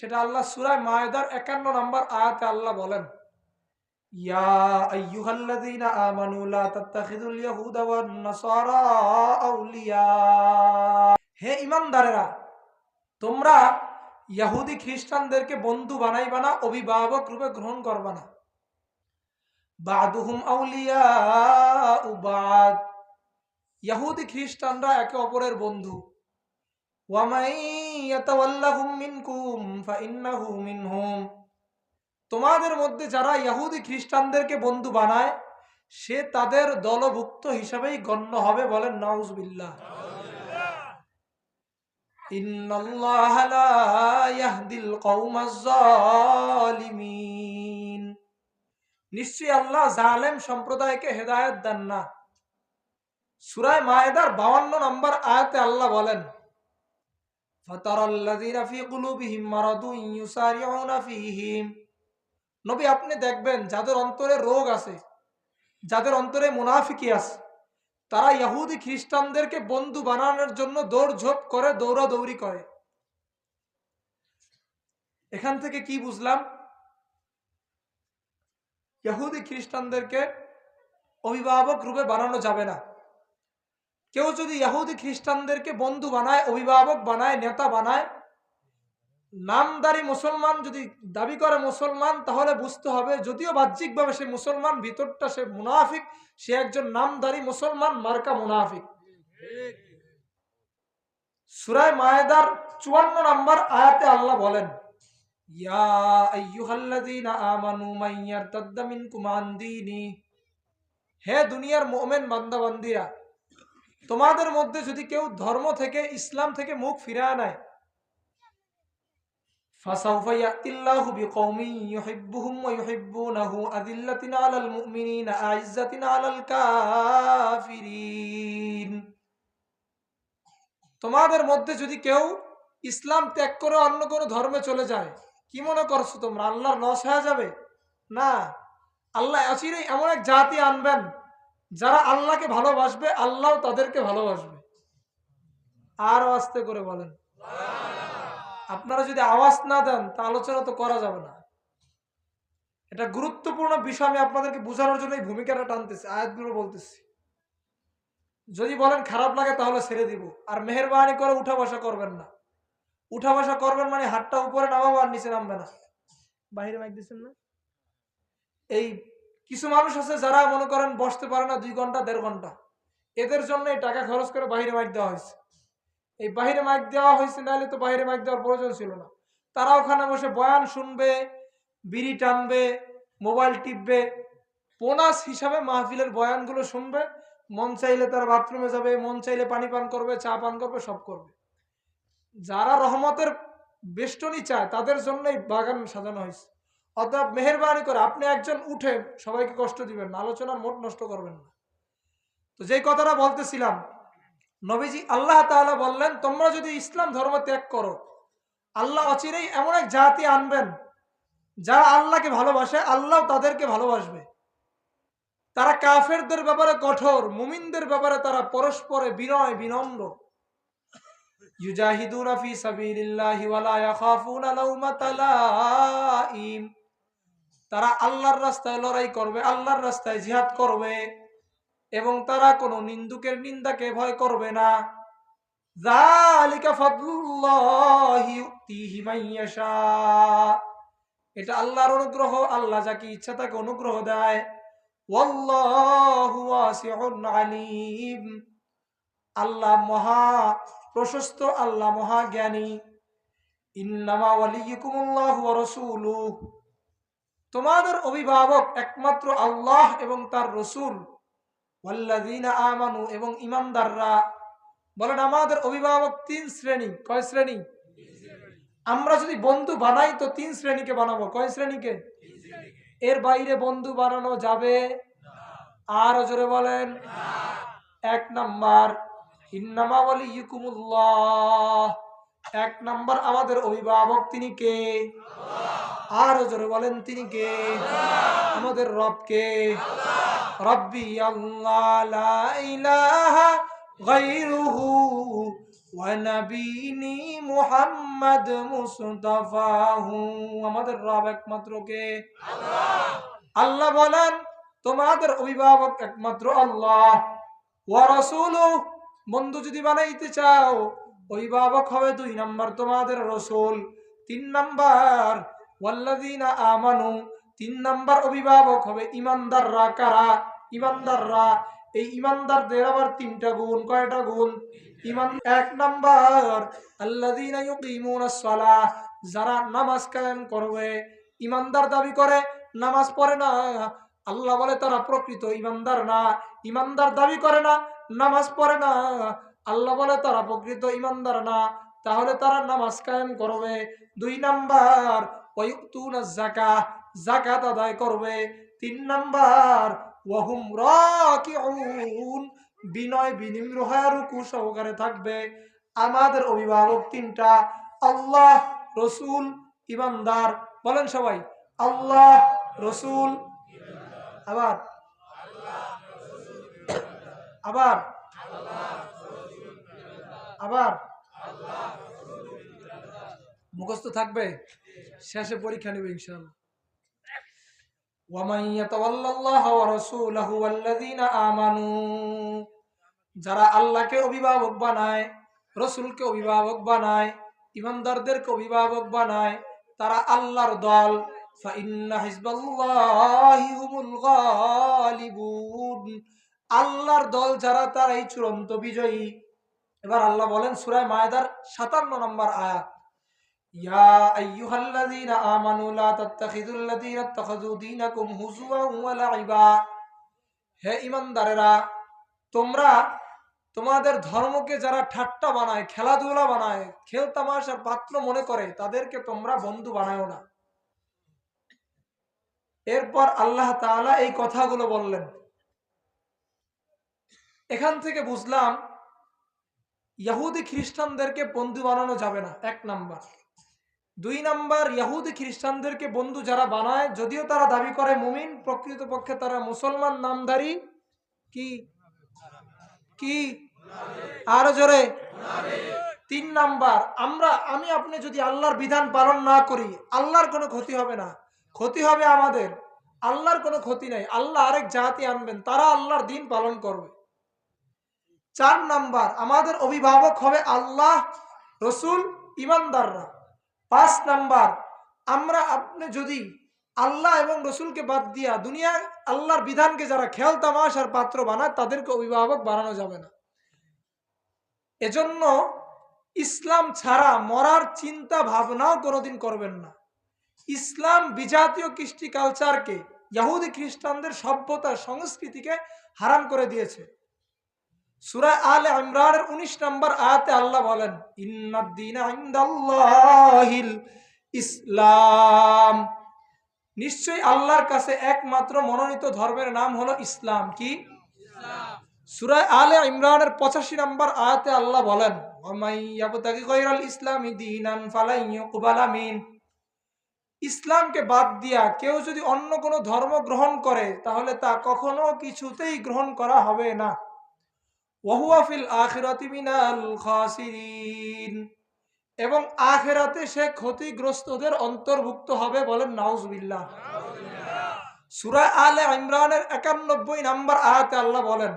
সেটা আল্লাহ সুরায় মায়েদার একান্ন নম্বর আয়াতে আল্লাহ বলেন ইয়াহুদা হে ঈমানদারেরা, তোমরা ইহুদি খ্রিস্টানদেরকে বন্ধু বানাইবা না, অভিভাবক রূপে গ্রহণ করবা না। বাদুহুম আউলিয়া বাদ। ইহুদি খ্রিস্টানরা একে অপরের বন্ধু। ওয়ামাই তোমাদের মধ্যে যারা ইহুদি খ্রিস্টানদেরকে বন্ধু বানায়, সে তাদের দলভুক্ত হিসাবেই গণ্য হবে বলেন নাউজবিল্লাহ। ইন্নাল্লাহা লা ইয়াহদিল কওমাজ জালিমিন নিশ্চয়ই আল্লাহ জালেম সম্প্রদায়কে হেদায়েত দেন না। সূরা মায়েদার 52 নম্বর আয়াতে আল্লাহ বলেন নবী, আপনি দেখবেন যাদের অন্তরে রোগ আছে, যাদের অন্তরে মুনাফিকি আছে, তারা ইহুদি খ্রিস্টানদেরকে বন্ধু বানানোর জন্য দৌড়ঝোপ করে, দৌড়াদৌড়ি করে। এখান থেকে কি বুঝলাম? ইহুদি খ্রিস্টানদেরকে অভিভাবক রূপে বানানো যাবে না। কেউ যদি ইহুদি খ্রিস্টানদেরকে বন্ধু বানায়, অভিভাবক বানায়, নেতা বানায়, নামদারি মুসলমান যদি দাবি করে মুসলমান, তাহলে বুঝতে হবে যদিও বাহ্যিকভাবে সে মুসলমান, ভিতরটা সে মুনাফিক, সে একজন নামদারি মুসলমান, মার্কা মুনাফিক। সুরায় মায়েদার চুয়ান্ন নম্বর আয়াতে আল্লাহ বলেন হে দুনিয়ার মোমেন বান্দা বান্দিরা তোমাদের মধ্যে যদি কেউ ধর্ম থেকে, ইসলাম থেকে মুখ ফিরে আনায় তোমাদের মধ্যে যদি কেউ ইসলাম ত্যাগ করে অন্য কোন ধর্মে চলে যায়, কি মনে করছ তোমরা? আল্লাহর নশ হয়ে যাবে? না। আল্লাহ অচিরেই এমন এক জাতি আনবেন যারা আল্লাহকে ভালোবাসবে, আল্লাহ তাদেরকে ভালোবাসবে। আর আস্তে করে বলেন। আপনারা যদি আওয়াজ না দেন, তা আলোচনা তো করা যাবে না। এটা গুরুত্বপূর্ণ বিষয়, আমি আপনাদেরকে বোঝানোর জন্য এই ভূমিকাটা টানতেছি, আয়াতগুলো বলতেছি। যদি বলেন খারাপ লাগে, তাহলে ছেড়ে দিব। আর মেহরবানি করে উঠা বসা করবেন না। উঠা বসা করবেন মানে হাতটা উপরে নামাবো আর নিচে নামবে না। বাইরে মাইক দিচ্ছেন না? এই কিছু মানুষ আছে যারা মনে করেন বসতে পারে না দুই ঘণ্টা, দেড় ঘণ্টা। এদের জন্য এই টাকা খরচ করে বাইরে মাইক দেওয়া হয়েছে। এই বাহিরে মাইক দেওয়া হয়েছে, নাহলে তো বাহিরে মাইক দেওয়ার প্রয়োজন ছিল না। তারা ওখানে বসে বয়ান শুনবে, বিড়ি টানবে, মোবাইল টিপবে, বোনাস হিসাবে মাহফিলের বয়ানগুলো শুনবে, মন চাইলে তারা বাথরুমে যাবে, মন চাইলে পানি পান করবে, চা পান করবে, সব করবে। যারা রহমতের বেষ্টনী চায়, তাদের জন্যই বাগান সাজানো হয়েছে। অতএব মেহরবানি করে আপনি একজন উঠে সবাইকে কষ্ট দিবেন না, আলোচনার মোট নষ্ট করবেন না। তো যেই কথাটা বলতেছিলাম, নবীজি আল্লাহ তাআলা বললেন, তোমরা যদি ইসলাম ধর্ম ত্যাগ করো, আল্লাহ অচিরেই এমন এক জাতি আনবেন যারা আল্লাহকে ভালোবাসে, আল্লাহ তাদেরকে ভালোবাসবে। তারা কাফেরদের ব্যাপারে কঠোর, মুমিনদের ব্যাপারে তারা পরস্পরে বিনয়, বিনম্র। ইউজাহিদুনা ফি সাবিলিল্লাহি ওয়ালা ইয়াখাফুনা লাউমাতা লাইম তারা আল্লাহর রাস্তায় লড়াই করবে, আল্লাহর রাস্তায় জিহাদ করবে এবং তারা কোনো নিন্দুকের নিন্দাকে ভয় করবে না। এটা আল্লাহর অনুগ্রহ, আল্লাহ যাকে ইচ্ছা তাকে অনুগ্রহ দেয়। আল্লাহ মহা প্রশস্ত, আল্লাহ মহা জ্ঞানী। ইন্নামা ওয়ালিয়ুকুমুল্লাহু ওয়া রাসূলুহু। তোমাদের অভিভাবক একমাত্র আল্লাহ এবং তার রসুল। আমানু এবং ইমানদাররা। বলেন, আমাদের অভিভাবক তিন শ্রেণি। কয় শ্রেণি? আমরা যদি বন্ধু বানাই তো তিন শ্রেণীকে বানাবো। কয় শ্রেণীকে? এর বাইরে বন্ধু বানানো যাবে আর জোরে বলেন। এক নাম্বার এক নাম্বার আমাদের অভিভাবক তিনি কে? আর জোরে বলেন তিনি কে? আমাদের রব কে রব্বি গায়রুহু ওয়ানাবিনি মুহাম্মদ মুস্তাফাহু। আমাদের রব একমাত্র কে? আল্লাহ বলেন, তোমাদের অভিভাবক একমাত্র আল্লাহ। ওয়া রাসূলু, বন্ধু যদি বানাইতে চাও, অভিভাবক হবে দুই নাম্বার তোমাদের রসুল, তিন নাম্বার ওয়াল্লাযীনা আমানু, তিন নাম্বার অভিভাবক হবে ইমানদাররা কারা? ইমানদাররা, এই ইমানদারদের আবার তিনটা গুণ, কয়টা গুণ? ইমান এক নাম্বার, আল্লাযীনা ইউকিমুনাস সালাহ, যারা নামাজ কায়েম করবে, ইমানদার দাবি করে, নামাজ পড়ে না। আল্লাহ বলে, তারা প্রকৃত ইমানদার না। ইমানদার দাবি করে না, নামাজ পড়ে না। আল্লাহ বলে, তারা প্রকৃত ইমানদার না। তাহলে তারা নামাজ কায়েম করবে। দুই নাম্বার যাকাত আদায় করবে তিন নাম্বার। ওয়াহুম রাকিউন বিনয় বিনিম্র হয়ে রুকু সহকারে থাকবে। আমাদের অভিভাবক তিনটা। আল্লাহ, রসুল, ইমানদার। বলেন সবাই, আল্লাহ, রসুল আবার। আবার। আবার। মুখস্থ থাকবে? শেষে পরীক্ষা নেবে ইনশাআল্লাহ। যারা আল্লাহকে অভিভাবক বানায়, রসুলকে অভিভাবক বানায়, ইমানদারদেরকে অভিভাবক বানায়, তারা আল্লাহর দল। আল্লাহর দল যারা, তারাই চূড়ান্ত বিজয়ী। এবার আল্লাহ বলেন সুরায় মায়দার সাতান্ন নম্বর আয়াত। ইয়া আইয়ুহাল্লাযীনা আমানু লা তাত্তাখিযুল্লাযীনা ইত্তাখাযু দীনাকুম হুজুওয়ান ওয়া লাইবা হে ঈমানদারেরা তোমরা তোমাদের ধর্মকে যারা ঠাট্টা বানায়, খেলাধুলা বানায় পাত্র মনে করে, তাদেরকে তোমরা বন্ধু বানায়ও না। এরপর আল্লাহ তাআলা এই কথাগুলো বললেন। এখান থেকে বুঝলাম, ইয়াহুদি খ্রিস্টানদেরকে বন্ধু বানানো যাবে না। এক নাম্বার। দুই নাম্বার, ইয়াহুদি খ্রিস্টানদেরকে বন্ধু যারা বানায়, যদিও তারা দাবি করে মুমিন, প্রকৃতপক্ষে তারা মুসলমান, নামধারী। কি? কি? আরও জোরে। তিন নাম্বার, আমরা, আমি, আপনি যদি আল্লাহর বিধান পালন না করি, আল্লাহর কোনো ক্ষতি হবে না। ক্ষতি হবে আমাদের। আল্লাহর কোনো ক্ষতি নাই। আল্লাহ আরেক জাতি আনবেন, তারা আল্লাহর দিন পালন করবে। চার নাম্বার, আমাদের অভিভাবক হবে আল্লাহ, রসুল, ইমানদাররা। পাঁচ নাম্বার, আমরা আপনি যদি আল্লাহ এবং রসুলকে বাদ দিয়া দুনিয়া আল্লাহর বিধানকে যারা খেল তামাশার পাত্র বানায়, তাদেরকে অভিভাবক বানানো যাবে না। এজন্য ইসলাম ছাড়া মরার চিন্তা ভাবনাও কোনোদিন করবেন না। ইসলাম বিজাতীয় কৃষ্টি কালচারকে ইয়াহুদি খ্রিস্টানদের সভ্যতা সংস্কৃতিকে হারাম করে দিয়েছে। সুরা আলে ইমরানের উনিশ নম্বর আয়াতে আল্লাহ বলেন ইসলাম। নিশ্চয়ই আল্লাহর কাছে একমাত্র মনোনীত ধর্মের নাম হলো ইসলাম কি? সুরায় আলে ইমরানের পঁচাশি নম্বর আয়াতে আল্লাহ বলেন ইসলামি ইসলামকে বাদ দিয়া কেউ যদি অন্য কোনো ধর্ম গ্রহণ করে, তাহলে তা কখনো কিছুতেই গ্রহণ করা হবে না। মিনাল খাসিরিন। এবং আখেরাতে সে ক্ষতিগ্রস্তদের অন্তর্ভুক্ত হবে বলেন নাউজবিল্লাহ। সূরা আলে ইমরানের একানব্বই নাম্বার আয়াতে আল্লাহ বলেন,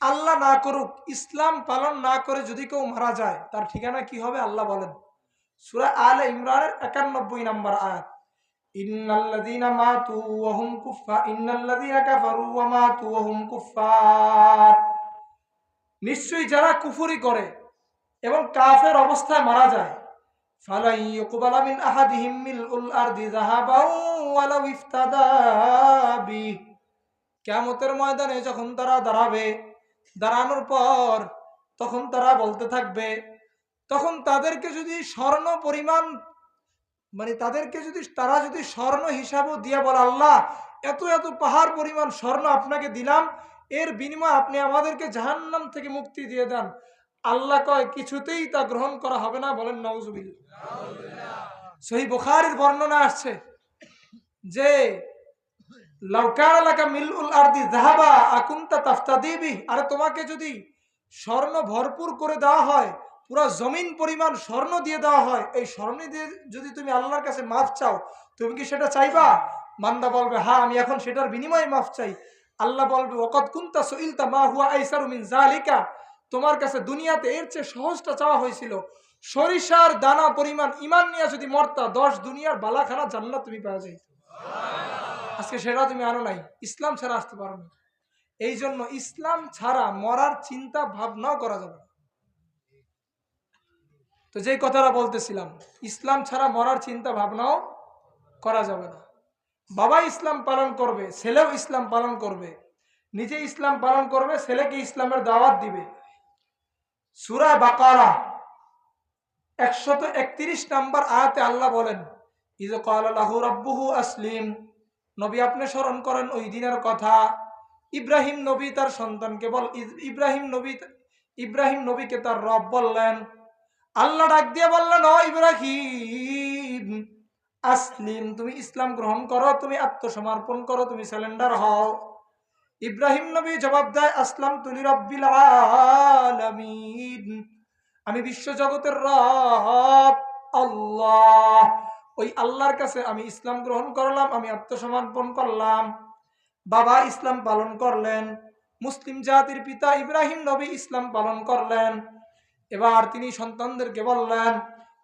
আল্লাহ না করুক, ইসলাম পালন না করে যদি কেউ মারা যায়, তার ঠিকানা কি হবে? আল্লাহ বলেন, সূরা আলে ইমরানের একানব্বই নাম্বার আয়াত। ইন্নাল্লাযীনা মাতু ওয়া হুম কুফফা ইন্নাল্লাযীনা কাফারু ওয়া মাতু কুফফার। নিশ্চয়ই যারা কুফুরি করে এবং কাফের অবস্থায় মারা যায় বি। ময়দানে যখন তারা দাঁড়াবে, দাঁড়ানোর পর তখন তারা বলতে থাকবে, তখন তাদেরকে যদি স্বর্ণ পরিমাণ মানে তাদেরকে যদি, তারা যদি স্বর্ণ হিসাবও দিয়ে বলে, আল্লাহ, এত এত পাহাড় পরিমাণ স্বর্ণ আপনাকে দিলাম এর বিনিময়ে আপনি আমাদেরকে জাহান্নাম থেকে মুক্তি দিয়ে দেন। আল্লাহ কয়, কিছুতেই তা গ্রহণ করা হবে না বলেন নওজুবিল সহি বুখারীর বর্ণনা আসছে যে লাউকালাকা মিলউল আরদি যাহাবা আকুনতা তাফতাদিবি। আরে তোমাকে যদি স্বর্ণ ভরপুর করে দেওয়া হয়, পুরো জমিন পরিমাণ স্বর্ণ দিয়ে দেওয়া হয়, এই স্বর্ণ দিয়ে যদি তুমি আল্লাহর কাছে মাফ চাও, তুমি কি সেটা চাইবা? মান্দা বলবে হ্যাঁ আমি এখন সেটার বিনিময়ে মাফ চাই। আল্লাহ বলবে ওকত কুন্তা সুইলতা, মা হুয়া আইসারু মিন জালিকা তোমার কাছে দুনিয়াতে এর চেয়ে সহজটা চাওয়া হয়েছিল, সরিষার দানা পরিমাণ ইমান নিয়ে যদি মরতা, দশ দুনিয়ার বালাখানা জান্নাত তুমি পাওয়া যাইত। আজকে সেটা তুমি আনো নাই, ইসলাম ছাড়া আসতে পারো না। এই জন্য ইসলাম ছাড়া মরার চিন্তা ভাবনাও করা যাবে না। তো যেই কথাটা বলতেছিলাম, ইসলাম ছাড়া মরার চিন্তা ভাবনাও করা যাবে না। বাবা ইসলাম পালন করবে, ছেলেও ইসলাম পালন করবে। নিজে ইসলাম পালন করবে, ছেলেকে ইসলামের দাওয়াত দিবে। সুরা বাকারা, একশত একত্রিশ নাম্বার আয়াতে আল্লাহ বলেন ইজ কালাহু রব্বুহু আসলিম। নবী আপনি স্মরণ করেন ওই দিনের কথা। ইব্রাহিম নবী তার সন্তানকে বল ইব্রাহিম নবী ইব্রাহিম নবীকে তার রব বললেন। আল্লাহ ডাক দিয়ে বললেন, ও ইব্রাহিম আসলিম, তুমি ইসলাম গ্রহণ করো, তুমি আত্মসমর্পণ করো, তুমি স্যালেন্ডার হও। ইব্রাহিম নবী জবাব দেয়, আসলাম তুলি রব্বিল আলামিন। আমি বিশ্ব জগতের রব, আল্লাহ। ওই আল্লাহর কাছে আমি ইসলাম গ্রহণ করলাম, আমি আত্মসমর্পণ করলাম। বাবা ইসলাম পালন করলেন। মুসলিম জাতির পিতা ইব্রাহিম নবী ইসলাম পালন করলেন। এবার তিনি সন্তানদেরকে বললেন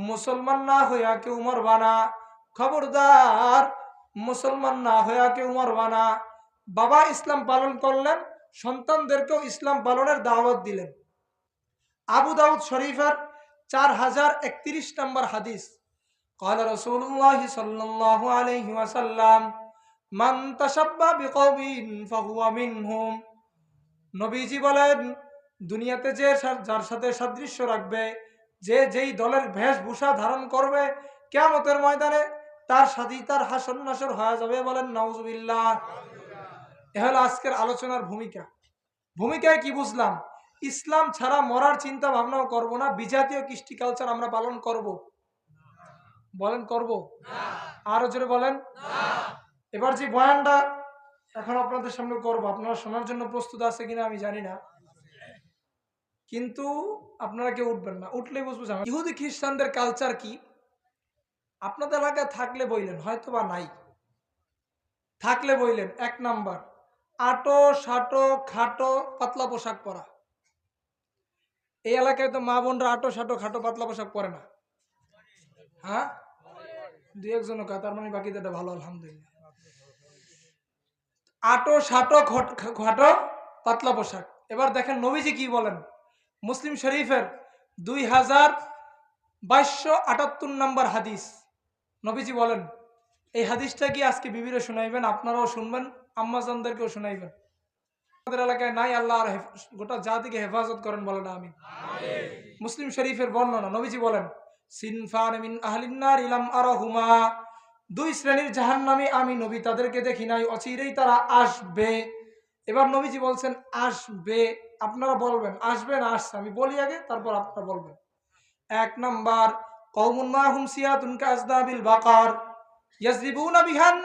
মুসলমান না হইয়া কেউ মরবানা খবরদার মুসলমান না হইয়া কেউ মরবানা বাবা ইসলাম পালন করলেন সন্তানদেরকেও ইসলাম পালনের দাওয়াত দিলেন আবু দাউদ শরীফের চার হাজার একত্রিশ নম্বর হাদিস قال رسول الله صلى الله عليه وسلم من تشبه بقوم فهو منهم নবীজি বলেন দুনিয়াতে যে সা- যার সাথে সাদৃশ্য রাখবে যে যেই দলের বেশভূষা ধারণ করবে কেয়ামতের ময়দানে তার সাথেই তার হাসন নাসর হয়ে যাবে বলেন নওজুবিল্লাহ এ হলো আজকের আলোচনার ভূমিকা। ভূমিকায় কি বুঝলাম? ইসলাম ছাড়া মরার চিন্তা ভাবনাও করব না বিজাতীয় কৃষ্টি কালচার আমরা পালন করব। বলেন করব? আরও জোরে বলেন? এবার যে বয়ানটা এখন আপনাদের সামনে করব আপনারা শোনার জন্য প্রস্তুত আছে কিনা আমি জানি না। কিন্তু আপনারা কেউ উঠবেন না। উঠলে বুঝব। ইহুদি খ্রিস্টানদের কালচার কি? আপনাদের এলাকায় থাকলে বইলেন হয়তো বা নাই। থাকলে বইলেন, এক নাম্বার। আটো, সাটো, খাটো, পাতলা পোশাক পরা। এই এলাকায় তো মা বোনরা আটো, সাটো, খাটো, পাতলা পোশাক পরে না। হ্যাঁ? দু একজন তার মানে বাকি দাদা ভালো, আলহামদুলিল্লাহ। আটো, সাটো খাটো, পাতলা পোশাক। এবার দেখেন নবীজি কি বলেন? মুসলিম শরীফের দুই হাজার বাইশশো আটাত্তর নম্বর হাদিস। নবীজি বলেন এই হাদিসটা কি আজকে বিবিরে শোনাইবেন? আপনারাও শুনবেন আম্মাজানদেরকেও শোনাইবেন। আমাদের এলাকায় নাই আল্লাহ আর গোটা জাতিকে হেফাজত করেন বলে না আমি মুসলিম শরীফের বর্ণনা নবীজি বলেন সিনফান মিন আহলিন্নার ইলাম আরহুমা। দুই শ্রেণির জাহান্নামী আমি নবী তাদেরকে দেখি নাই অচিরেই তারা আসবে। এবার নবীজি বলছেন আসবে। আপনারা বলবেন, আসবে না আসছে, আমি বলি আগে, তারপর আপনারা বলবেন। এক নাম্বার, কওমুন মাহুম সিয়াতুন কাজদাবিল বাকার, ইয়াজরিবুনা বিহান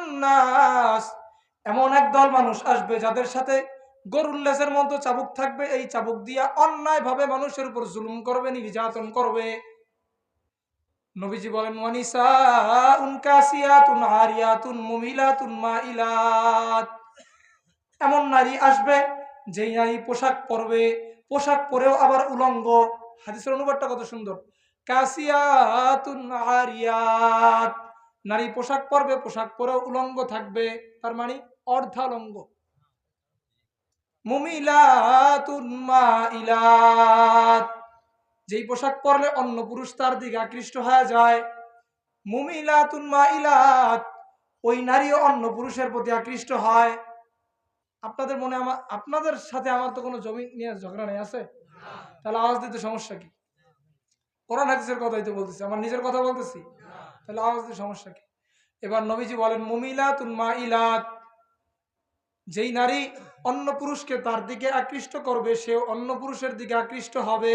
এমন এক দল মানুষ আসবে যাদের সাথে গরুর লেজের মতো চাবুক থাকবে, এই চাবুক দিয়া অন্যায়ভাবে মানুষের উপর জুলুম করবে, নির্যাতন করবে। নবীজি বলেন ওয়ানিসা উন কাসিয়াতুন আরিয়াতুন মুমিলাতুন মাইলাত। এমন নারী আসবে যেই নারী পোশাক পরবে, পোশাক পরেও আবার উলঙ্গ। হাদিসের অনুবাদটা কত সুন্দর। আরিয়াত। নারী পোশাক পরবে, পোশাক পরেও উলঙ্গ থাকবে, তার মানে অর্ধালঙ্গ। মাইলাত। যেই পোশাক পরলে অন্য পুরুষ তার দিকে আকৃষ্ট হয়ে যায়। মুমিলাতুন মাইলাত। ওই নারীও অন্য পুরুষের প্রতি আকৃষ্ট হয়। আপনাদের মনে আমার, আপনাদের সাথে আমার তো কোনো জমি নিয়ে ঝগড়া নেই, আছে? তাহলে আওয়াজ দিতে সমস্যা কি? কোরআন হাদিসের কথাই তো বলতেছি, আমার নিজের কথা বলতেছি? তাহলে আওয়াজ দিতে সমস্যা কি? এবার নবীজি বলেন মুমিলাত মা ইলাত যেই নারী অন্য পুরুষকে তার দিকে আকৃষ্ট করবে সে অন্য পুরুষের দিকে আকৃষ্ট হবে।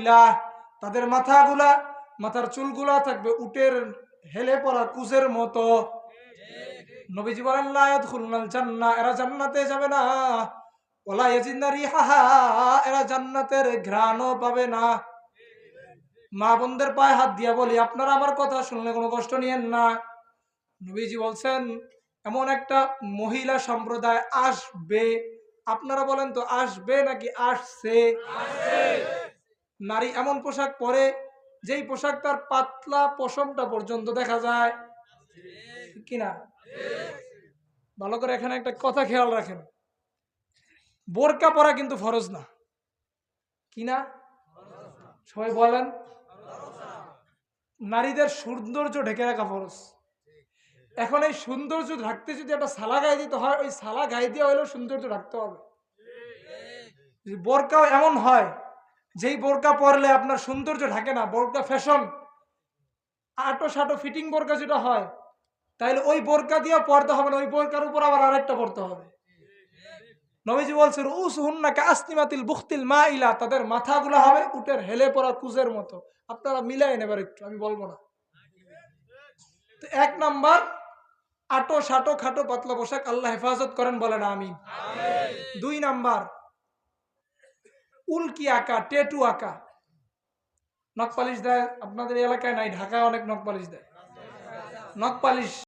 ইলাহ তাদের মাথাগুলা, মাথার চুলগুলা থাকবে উটের হেলে পড়া কুজের মতো। নবীজি বলেন, লা ইয়াদখুলুনাল জান্নাহ এরা জান্নাতে যাবে না। ওলা ইয়াজিদনা রিহাহা, এরা জান্নাতের ঘ্রাণও পাবে না। মা বোনদের পায়ে হাত দিয়া বলি, আপনারা আমার কথা শুনলে কোনো কষ্ট নিয়েন না। নবীজি বলছেন, এমন একটা মহিলা সম্প্রদায় আসবে, আপনারা বলেন তো, আসবে নাকি আসছে? নারী এমন পোশাক পরে, যেই পোশাক তার পাতলা পশমটা পর্যন্ত দেখা যায়। কিনা? ভালো করে এখানে একটা কথা খেয়াল রাখেন। বোরকা পরা কিন্তু ফরজ না। কি না সবাই বলেন। নারীদের সৌন্দর্য ঢেকে রাখা ফরজ। এখন এই সৌন্দর্য ঢাকতে যদি একটা সালা গায়ে দিতে হয়, ওই সালা গায়ে দিয়ে হলেও সৌন্দর্য ঢাকতে হবে। বোরকাও এমন হয়, যেই বোরকা পরলে আপনার সৌন্দর্য ঢাকে না, বোরকা ফ্যাশন আটো সাটো ফিটিং বোরকা যেটা হয় তাইলে ওই বোরকা দিয়ে পড়তে হবে না, ওই বোরকার উপর আবার আরেকটা পড়তে হবে। নবীজি বলছেন উস হুন্না কাস্তিমাতিল বুখতিল মা ইলা তাদের মাথাগুলো হবে উটের হেলে পড়া কুজের মতো। আপনারা মিলাই নেবার একটু, আমি বলব না। তো এক নাম্বার, আটো সাটো খাটো পাতলা পোশাক আল্লাহ হেফাজত করেন বলেন আমি দুই নাম্বার, উল্কি আঁকা, টেটু আঁকা। নখ পালিশ দেয়, আপনাদের এলাকায় নাই, ঢাকায় অনেক নখ পালিশ দেয়। নখ পালিশ